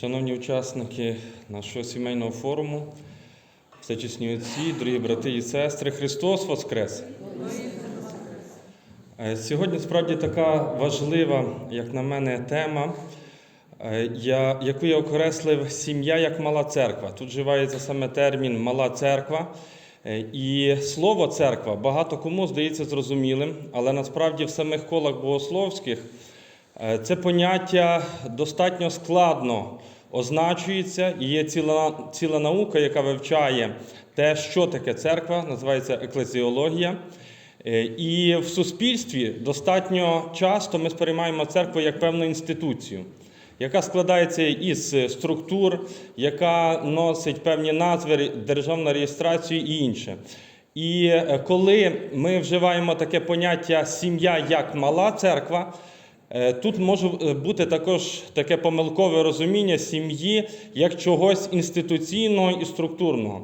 Шановні учасники нашого сімейного форуму, всечесні отці, дорогі брати і сестри, Христос Воскрес! Е, Сьогодні справді така важлива, як на мене, тема, е, яку я окреслив сім'я як мала церква. Тут вживається саме термін мала церква. Е, І слово церква багато кому здається зрозумілим, але насправді в самих колах богословських Це поняття достатньо складно означується, і є ціла, ціла наука, яка вивчає те, що таке церква, називається еклезіологія. Е, І в суспільстві достатньо часто ми сприймаємо церкву як певну інституцію, яка складається із структур, яка носить певні назви, державна реєстрацію і інше. І е, коли ми вживаємо таке поняття сім'я як мала церква, Е, Тут може е, бути також таке помилкове розуміння сім'ї як чогось інституційного і структурного.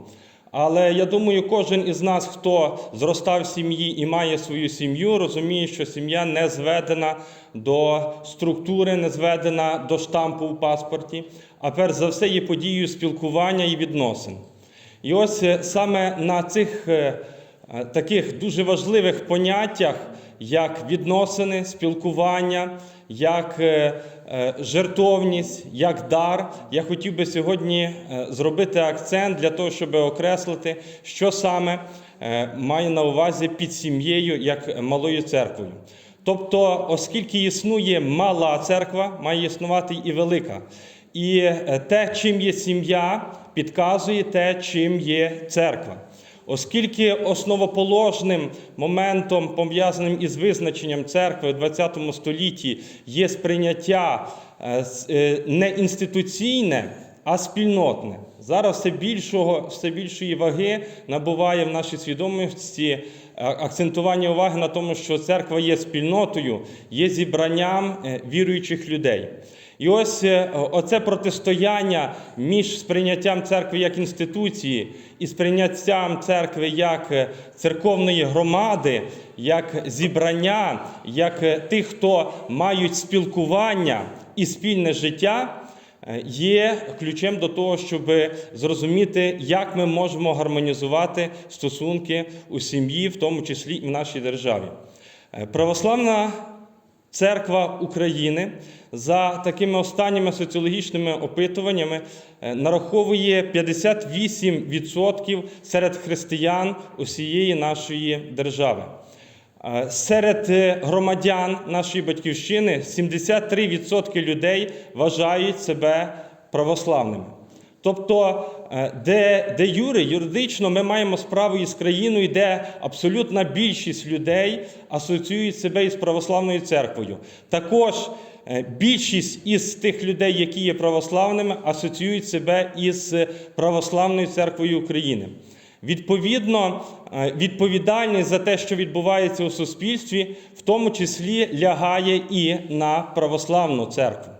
Але я думаю, кожен із нас, хто зростав в сім'ї і має свою сім'ю, розуміє, що сім'я не зведена до структури, не зведена до штампу в паспорті, а перш за все є подією спілкування і відносин. І ось е, саме на цих е, е, таких дуже важливих поняттях, як відносини, спілкування, як е, е, жертовність, як дар, я хотів би сьогодні е, зробити акцент для того, щоб окреслити, що саме має на увазі під сім'єю як малою церквою. Тобто, оскільки існує мала церква, має існувати і велика. І те, чим є сім'я, підказує те, чим є церква. Оскільки основоположним моментом, пов'язаним із визначенням церкви в ХХ столітті, є сприйняття е, е, не інституційне, а спільнотне. Зараз все більшого, все більшої ваги набуває в нашій свідомості е, акцентування уваги на тому, що церква є спільнотою, є зібранням віруючих людей. І ось е, оце протистояння між сприйняттям церкви як інституції і сприйняттям церкви як е, церковної громади, як зібрання, як е, тих, хто мають спілкування і спільне життя, є ключем до того, щоб зрозуміти, як ми можемо гармонізувати стосунки у сім'ї, в тому числі і в нашій державі. Православна Церква України за такими останніми соціологічними опитуваннями е, нараховує 58% серед християн усієї нашої держави. Е, Серед е, громадян нашої батьківщини 73% людей вважають себе православними. Тобто, е, де, де юри, юридично ми маємо справу із країною, де абсолютна більшість людей асоціюють себе із православною церквою. Також е, більшість із тих людей, які є православними, асоціюють себе із е, православною церквою України. Відповідно, відповідальність за те, що відбувається у суспільстві, в тому числі лягає і на православну церкву.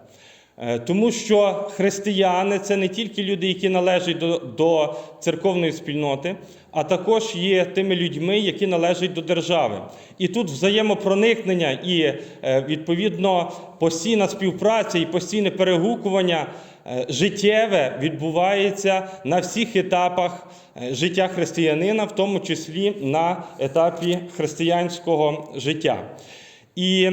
Е, Тому що християни це не тільки люди, які належать до, до церковної спільноти, а також є тими людьми, які належать до держави. І тут взаємопроникнення і е, відповідно постійна співпраця і постійне перегукування е, життєве відбувається на всіх етапах життя християнина, в тому числі на етапі християнського життя. І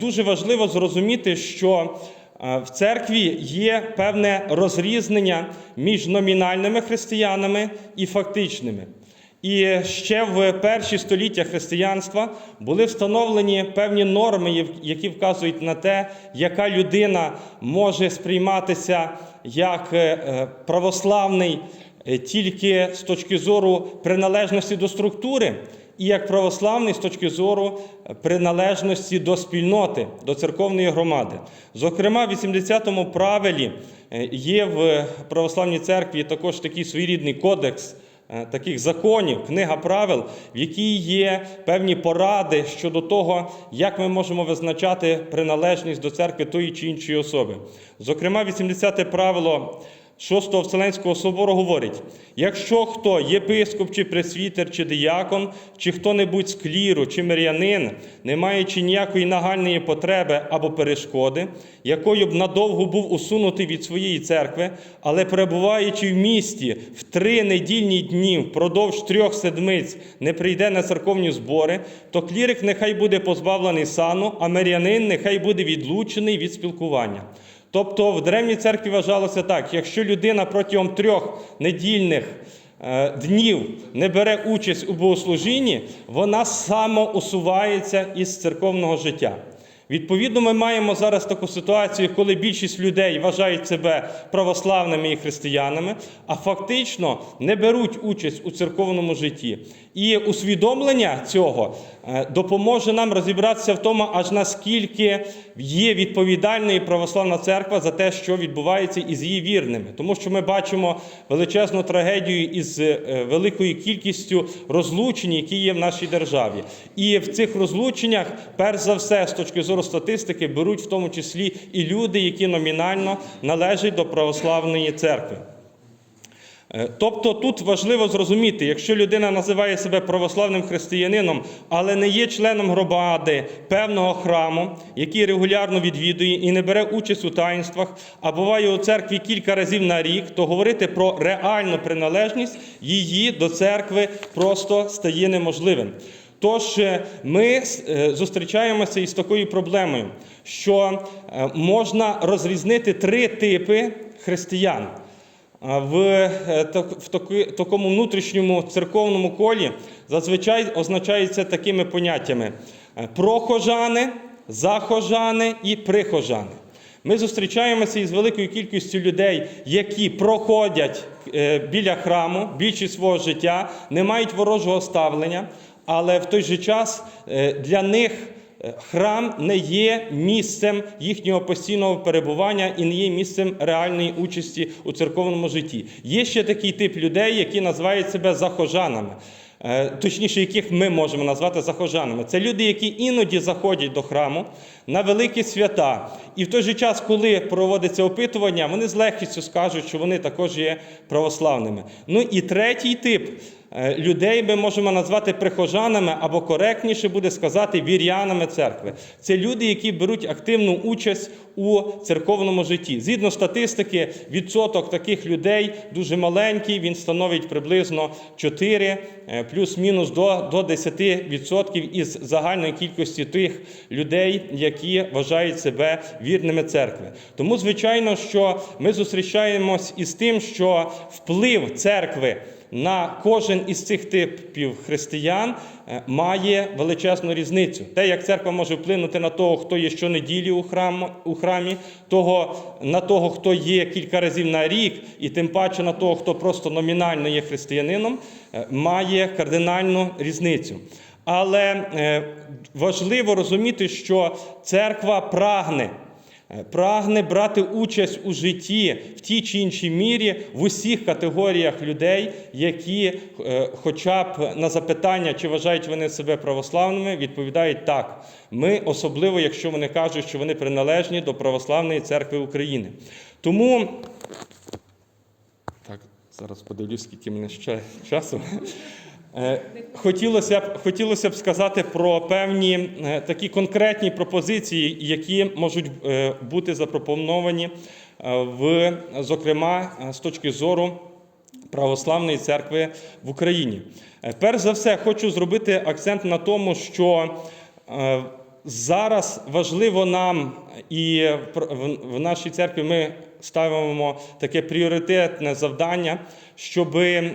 дуже важливо зрозуміти, що в церкві є певне розрізнення між номінальними християнами і фактичними. І ще в перші століття християнства були встановлені певні норми, які вказують на те, яка людина може сприйматися як е, е, православний е, тільки з точки зору приналежності до структури, і як православний з точки зору приналежності до спільноти, до церковної громади. Зокрема, в 80-му правилі е, є в православній церкві також такий своєрідний кодекс е, таких законів, книга правил, в якій є певні поради щодо того, як ми можемо визначати приналежність до церкви тої чи іншої особи. Зокрема, 80-те правило Шостого Вселенського собору говорить: якщо хто єпископ, чи пресвітер, чи диякон, чи хто-небудь з кліру, чи мирянин, не маючи ніякої нагальної потреби або перешкоди, якою б надовго був усунутий від своєї церкви, але перебуваючи в місті в три недільні дні впродовж трьох седмиць не прийде на церковні збори, то клірик нехай буде позбавлений сану, а мирянин нехай буде відлучений від спілкування. Тобто в древній церкві вважалося так: якщо людина протягом трьох недільних е, днів не бере участь у богослужінні, вона самоусувається із церковного життя. Відповідно, ми маємо зараз таку ситуацію, коли більшість людей вважають себе православними і християнами, а фактично не беруть участь у церковному житті. І усвідомлення цього е, допоможе нам розібратися в тому, аж наскільки є відповідальною православна церква за те, що відбувається із її вірними, тому що ми бачимо величезну трагедію із е, великою кількістю розлучень, які є в нашій державі. І в цих розлученнях, перш за все, з точки зору статистики, беруть в тому числі і люди, які номінально належать до православної церкви. Е, Тобто тут важливо зрозуміти, якщо людина називає себе православним християнином, але не є членом громади певного храму, який регулярно відвідує і не бере участь у таїнствах, а буває у церкві кілька разів на рік, то говорити про реальну приналежність її до церкви просто стає неможливим. Тож е, ми е, зустрічаємося із такою проблемою, що можна розрізнити три типи християн. В, е, в такому внутрішньому церковному колі зазвичай означається такими поняттями: е, прохожани, захожани і прихожани. Ми зустрічаємося із великою кількістю людей, які проходять е, біля храму більшість свого життя, не мають ворожого ставлення, але в той же час для них Храм не є місцем їхнього постійного перебування і не є місцем реальної участі у церковному житті. Є ще такий тип людей, які називають себе захожанами. Е, Точніше, яких ми можемо назвати захожанами. Це люди, які іноді заходять до храму на великі свята. І в той же час, коли проводиться опитування, вони з легкістю скажуть, що вони також є православними. Ну і третій тип Е, людей ми можемо назвати прихожанами або коректніше буде сказати вір'янами церкви. Це люди, які беруть активну участь у церковному житті. Згідно статистики, відсоток таких людей дуже маленький, він становить приблизно 4 е, плюс-мінус до, до 10% із загальної кількості тих людей, які вважають себе вірними церкви. Тому, звичайно, що ми зустрічаємось із тим, що вплив церкви на кожен із цих типів християн е, має величезну різницю. Те, як церква може вплинути на того, хто є щонеділі у, храм, у храмі, того, на того, хто є кілька разів на рік, і тим паче на того, хто просто номінально є християнином, е, має кардинальну різницю. Але е, важливо розуміти, що церква прагне. Е, Прагне брати участь у житті в тій чи іншій мірі в усіх категоріях людей, які, е, хоча б на запитання, чи вважають вони себе православними, відповідають так. Ми, особливо, якщо вони кажуть, що вони приналежні до Православної церкви України. Тому так, зараз подивлюсь, скільки мене ще часу. Е, Хотілося б, хотілося б сказати про певні е, такі конкретні пропозиції, які можуть е, бути запропоновані, в, зокрема, з точки зору Православної церкви в Україні. Перш за все, хочу зробити акцент на тому, що зараз важливо нам і в- нашій церкві ми ставимо таке пріоритетне завдання, щоби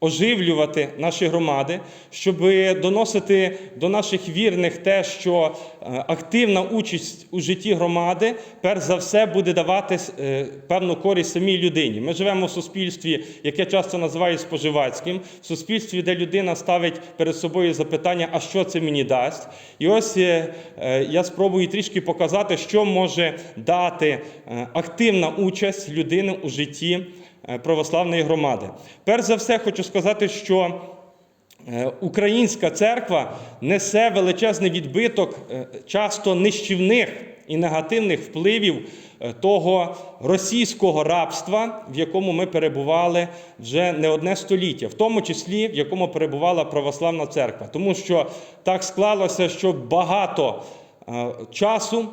оживлювати наші громади, щоб доносити до наших вірних те, що е, активна участь у житті громади, перш за все, буде давати е, певну користь самій людині. Ми живемо в суспільстві, яке часто називають споживацьким, в суспільстві, де людина ставить перед собою запитання, а що це мені дасть. І ось е, я спробую трішки показати, що може дати активна участь людини у житті православної громади. Перш за все, хочу сказати, що е, українська церква несе величезний відбиток е, часто нищівних і негативних впливів е, того російського рабства, в якому ми перебували вже не одне століття, в тому числі в якому перебувала православна церква. Тому що так склалося, що багато е, часу,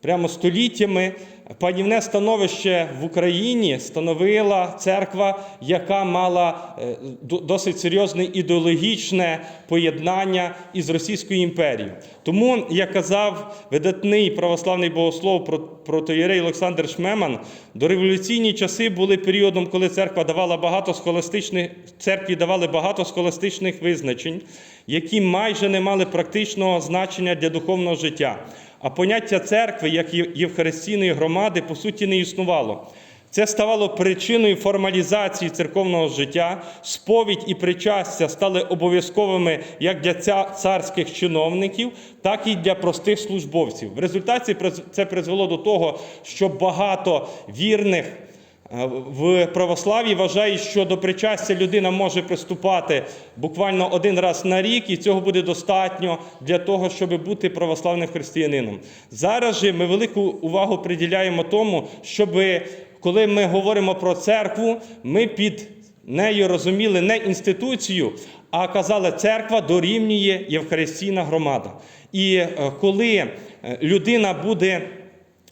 прямо століттями, панівне становище в Україні становила церква, яка мала е, досить серйозне ідеологічне поєднання із Російською імперією. Тому, як казав видатний православний богослов про- протоєрей Олександр Шмеман, дореволюційні часи були періодом, коли церква давала багато схоластичних церкві давали багато схоластичних визначень, які майже не мали практичного значення для духовного життя. А поняття церкви як євхаристійної громади по суті не існувало. Це ставало причиною формалізації церковного життя. Сповідь і причастя стали обов'язковими як для царських чиновників, так і для простих службовців. В результаті це призвело до того, що багато вірних в православ'ї вважають, що до причастя людина може приступати буквально один раз на рік, і цього буде достатньо для того, щоб бути православним християнином. Зараз же ми велику увагу приділяємо тому, щоб коли ми говоримо про церкву, ми під нею розуміли не інституцію, а казали, церква дорівнює Євхаристійна громада. І е, коли е, людина буде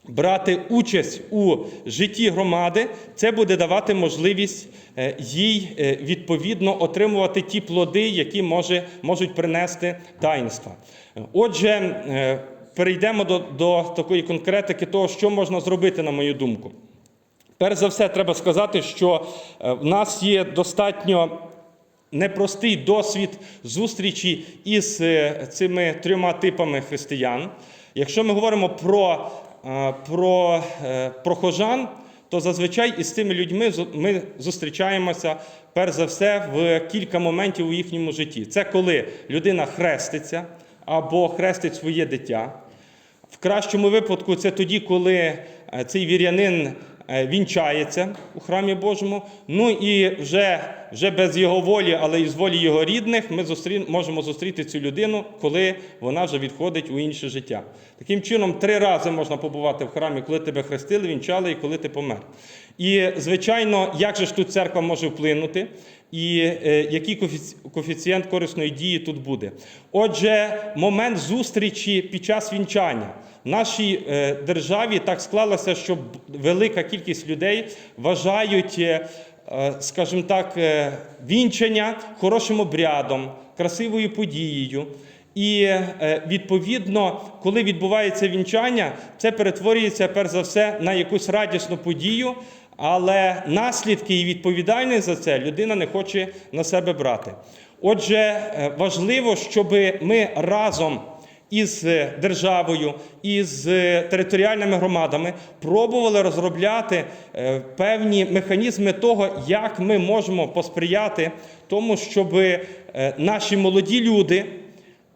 брати участь у житті громади, це буде давати можливість е, їй е, відповідно отримувати ті плоди, які може, можуть принести таїнства. Отже, е, перейдемо до, до такої конкретики того, що можна зробити, на мою думку. Перш за все, треба сказати, що в нас є достатньо непростий досвід зустрічі із цими трьома типами християн. Якщо ми говоримо про, про е, прохожан, то зазвичай із цими людьми ми зустрічаємося перш за все в кілька моментів у їхньому житті. Це коли людина хреститься або хрестить своє дитя. В кращому випадку це тоді, коли е, цей вірянин вінчається у храмі Божому. Ну і вже, вже без його волі, але і з волі його рідних, ми зустрі... можемо зустріти цю людину, коли вона вже відходить у інше життя. Таким чином, три рази можна побувати в храмі, коли тебе хрестили, вінчали і коли ти помер. І, звичайно, як же ж тут церква може вплинути? І е, який коефіцієнт корисної дії тут буде. Отже, момент зустрічі під час вінчання. В нашій е, державі так склалося, що велика кількість людей вважають, е, е, скажімо так, вінчання хорошим обрядом, красивою подією. І е, відповідно, коли відбувається вінчання, це перетворюється перш за все на якусь радісну подію, але наслідки і відповідальність за це людина не хоче на себе брати. Отже, е, важливо, щоб ми разом із е, державою, із територіальними громадами пробували розробляти певні механізми того, як ми можемо посприяти тому, щоб наші молоді люди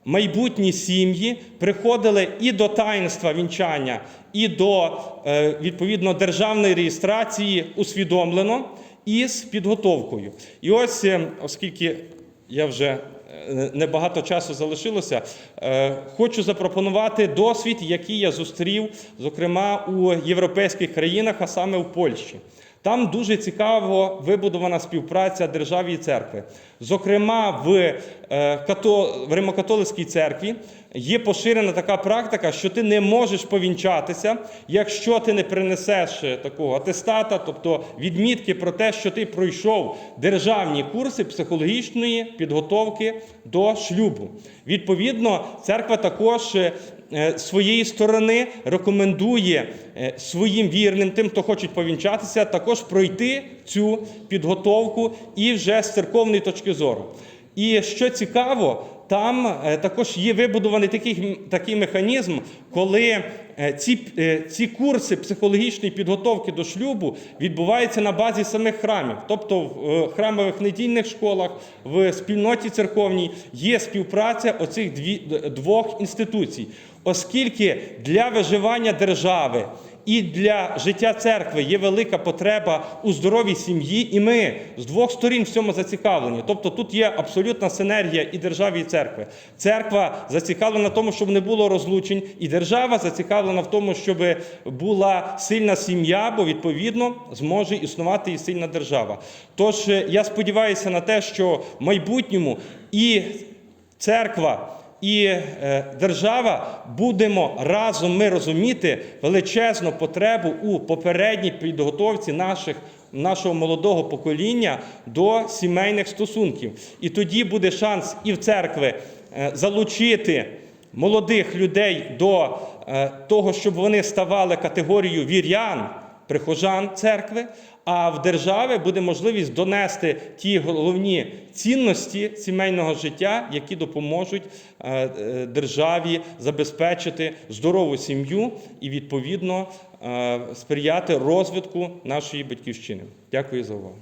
майбутні сім'ї приходили і до таїнства вінчання, і до е, відповідно державної реєстрації усвідомлено і з підготовкою. І ось, е, оскільки я вже е, небагато часу залишилося, хочу запропонувати досвід, який я зустрів, зокрема у європейських країнах, а саме в Польщі. Там дуже цікаво вибудована співпраця держави і церкви. Зокрема, в, е, в Римокатолицькій церкві є поширена така практика, що ти не можеш повінчатися, якщо ти не принесеш е, такого атестата, тобто відмітки про те, що ти пройшов державні курси психологічної підготовки до шлюбу. Відповідно, церква також е, своєї сторони рекомендує е, своїм вірним, тим, хто хочуть повінчатися, також пройти цю підготовку і вже з церковної точки зору. І що цікаво, там е, також є вибудований такий, такий механізм, коли е, ці, е, ці курси психологічної підготовки до шлюбу відбуваються на базі самих храмів. Тобто в е, храмових недільних школах, в спільноті церковній є співпраця оцих дві, двох інституцій. Оскільки для виживання держави і для життя церкви є велика потреба у здоровій сім'ї, і ми з двох сторін в цьому зацікавлені. Тобто тут є абсолютна синергія і держави, і церкви. Церква зацікавлена в тому, щоб не було розлучень, і держава зацікавлена в тому, щоб була сильна сім'я, бо відповідно зможе існувати і сильна держава. Тож е, я сподіваюся на те, що в майбутньому і церква. І е, держава будемо разом ми розуміти величезну потребу у попередній підготовці наших, нашого молодого покоління до сімейних стосунків. І тоді буде шанс і в церкви е, залучити молодих людей до е, того, щоб вони ставали категорією вірян, прихожан церкви, а в держави буде можливість донести ті головні цінності сімейного життя, які допоможуть е, е, державі забезпечити здорову сім'ю і відповідно е, сприяти розвитку нашої батьківщини. Дякую за увагу.